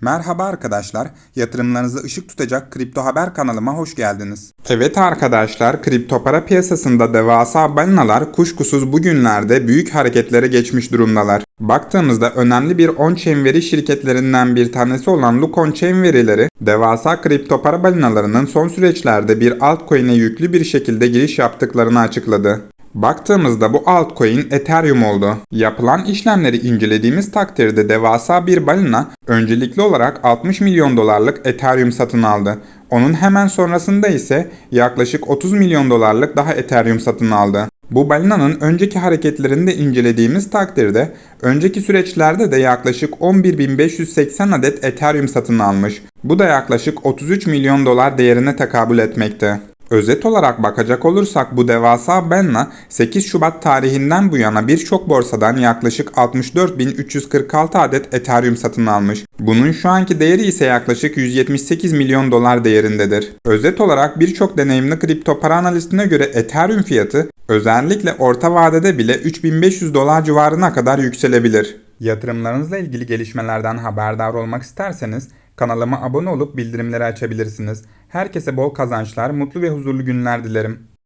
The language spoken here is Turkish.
Merhaba arkadaşlar, yatırımlarınızı ışık tutacak Kripto Haber kanalıma hoş geldiniz. Evet arkadaşlar, kripto para piyasasında devasa balinalar kuşkusuz bugünlerde büyük hareketlere geçmiş durumdalar. Baktığımızda önemli bir on-chain veri şirketlerinden bir tanesi olan Lukon Chain verileri, devasa kripto para balinalarının son süreçlerde bir altcoin'e yüklü bir şekilde giriş yaptıklarını açıkladı. Baktığımızda bu altcoin Ethereum oldu. Yapılan işlemleri incelediğimiz takdirde devasa bir balina öncelikli olarak 60 milyon dolarlık Ethereum satın aldı. Onun hemen sonrasında ise yaklaşık 30 milyon dolarlık daha Ethereum satın aldı. Bu balinanın önceki hareketlerini de incelediğimiz takdirde önceki süreçlerde de yaklaşık 11.580 adet Ethereum satın almış. Bu da yaklaşık 33 milyon dolar değerine tekabül etmekte. Özet olarak bakacak olursak bu devasa balina 8 Şubat tarihinden bu yana birçok borsadan yaklaşık 64.346 adet Ethereum satın almış. Bunun şu anki değeri ise yaklaşık 178 milyon dolar değerindedir. Özet olarak birçok deneyimli kripto para analistine göre Ethereum fiyatı özellikle orta vadede bile 3500 dolar civarına kadar yükselebilir. Yatırımlarınızla ilgili gelişmelerden haberdar olmak isterseniz kanalıma abone olup bildirimleri açabilirsiniz. Herkese bol kazançlar, mutlu ve huzurlu günler dilerim.